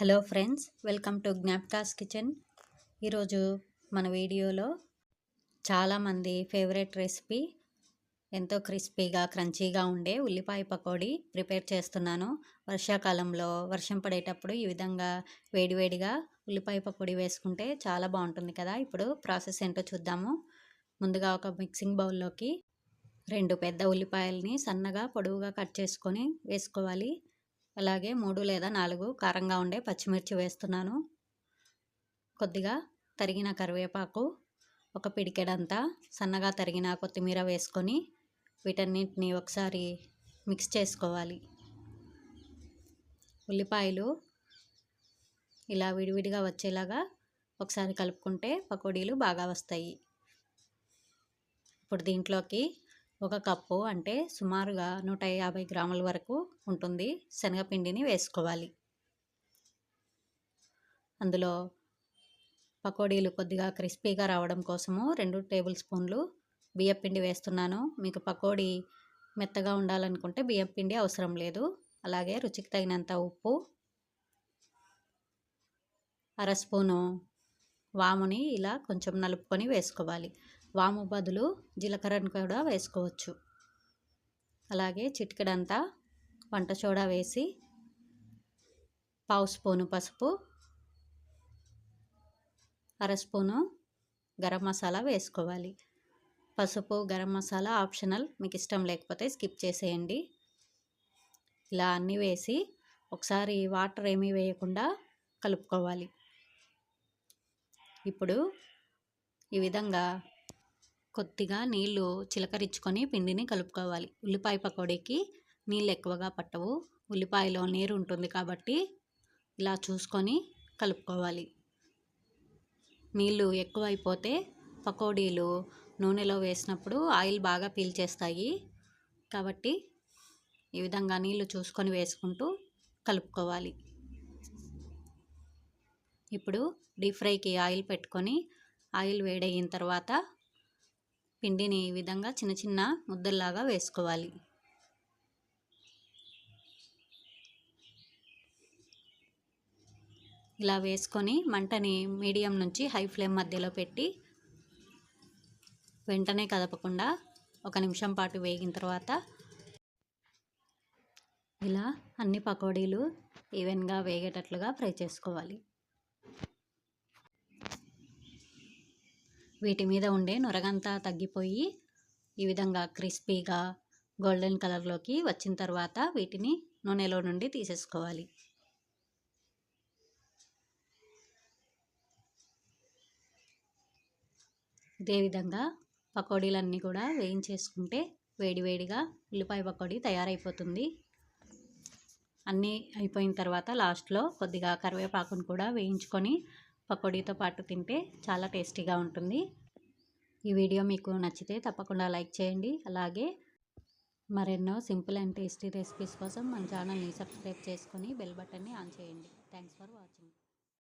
Hello friends welcome to Gnapakas kitchen. ఈరోజు మన వీడియోలో చాలామంది ఫేవరెట్ రెసిపీ ఎంతో క్రిస్పీగా క్రంచీగా ఉండే ఉల్లిపాయ పకోడీ ప్రిపేర్ చేస్తున్నాను. వర్షాకాలంలో వర్షం పడేటప్పుడు ఈ విధంగా వేడివేడిగా ఉల్లిపాయ పకోడీ వేసుకుంటే చాలా బాగుంటుంది కదా. ఇప్పుడు ప్రాసెస్ ఏంటో చూద్దాము. ముందుగా ఒక మిక్సింగ్ బౌల్లోకి రెండు పెద్ద ఉల్లిపాయల్ని సన్నగా పొడవుగా కట్ చేసుకొని వేసుకోవాలి. అలాగే మూడు లేదా నాలుగు కారంగా ఉండే పచ్చిమిర్చి వేస్తున్నాను. కొద్దిగా తరిగిన కరివేపాకు ఒక పిడికెడంతా సన్నగా తరిగిన కొత్తిమీర వేసుకొని వీటన్నింటిని ఒకసారి మిక్స్ చేసుకోవాలి. ఉల్లిపాయలు ఇలా విడివిడిగా వచ్చేలాగా ఒకసారి కలుపుకుంటే పకోడీలు బాగా వస్తాయి. ఇప్పుడు దీంట్లోకి ఒక కప్పు అంటే సుమారుగా నూట యాభై గ్రాముల వరకు ఉంటుంది శనగపిండిని వేసుకోవాలి. అందులో పకోడీలు కొద్దిగా క్రిస్పీగా రావడం కోసము రెండు టేబుల్ స్పూన్లు బియ్యపిండి వేస్తున్నాను. మీకు పకోడీ మెత్తగా ఉండాలనుకుంటే బియ్యపిండి అవసరం లేదు. అలాగే రుచికి తగినంత ఉప్పు అర స్పూను వాముని ఇలా కొంచెం నలుపుకొని వేసుకోవాలి. వాము బదులు జీలకర్రను కూడా వేసుకోవచ్చు. అలాగే చిటికెడంతా వంట సోడా వేసి పావు స్పూను పసుపు అర స్పూను గరం మసాలా వేసుకోవాలి. పసుపు గరం మసాలా ఆప్షనల్. మీకు ఇష్టం లేకపోతే స్కిప్ చేసేయండి. ఇలా అన్నీ వేసి ఒకసారి వాటర్ ఏమీ వేయకుండా కలుపుకోవాలి. ఇప్పుడు ఈ విధంగా కొద్దిగా నీళ్ళు చిలకరించుకొని పిండిని కలుపుకోవాలి. ఉల్లిపాయ పకోడీకి నీళ్ళు ఎక్కువగా పట్టవు. ఉల్లిపాయలో నీరు ఉంటుంది కాబట్టి ఇలా చూసుకొని కలుపుకోవాలి. నీళ్ళు ఎక్కువైపోతే పకోడీలు నూనెలో వేసినప్పుడు ఆయిల్ బాగా పీల్చేస్తాయి కాబట్టి ఈ విధంగా నీళ్ళు చూసుకొని వేసుకుంటూ కలుపుకోవాలి. ఇప్పుడు డీప్ ఫ్రైకి ఆయిల్ పెట్టుకొని ఆయిల్ వేడయిన తర్వాత పిండిని ఈ విధంగా చిన్న చిన్న ముద్దల్లాగా వేసుకోవాలి. ఇలా వేసుకొని మంటని మీడియం నుంచి హై ఫ్లేమ్ మధ్యలో పెట్టి వెంటనే కదపకుండా ఒక నిమిషం పాటు వేగిన తర్వాత ఇలా అన్ని పకోడీలు ఈవెన్గా వేగేటట్లుగా ఫ్రై చేసుకోవాలి. వీటి మీద ఉండే నొరగంతా తగ్గిపోయి ఈ విధంగా క్రిస్పీగా గోల్డెన్ కలర్లోకి వచ్చిన తర్వాత వీటిని నూనెలో నుండి తీసేసుకోవాలి. ఇదేవిధంగా పకోడీలన్నీ కూడా వేయించేసుకుంటే వేడివేడిగా ఉల్లిపాయ పకోడీ తయారైపోతుంది. అన్నీ అయిపోయిన తర్వాత లాస్ట్లో కొద్దిగా కరివేపాకును కూడా వేయించుకొని పకోడీతో పాటు తింటే చాలా టేస్టీగా ఉంటుంది. ఈ వీడియో మీకు నచ్చితే తప్పకుండా లైక్ చేయండి. అలాగే మరెన్నో సింపుల్ అండ్ టేస్టీ రెసిపీస్ కోసం మన ఛానల్ని సబ్స్క్రైబ్ చేసుకొని బెల్ బటన్ని ఆన్ చేయండి. Thanks for watching.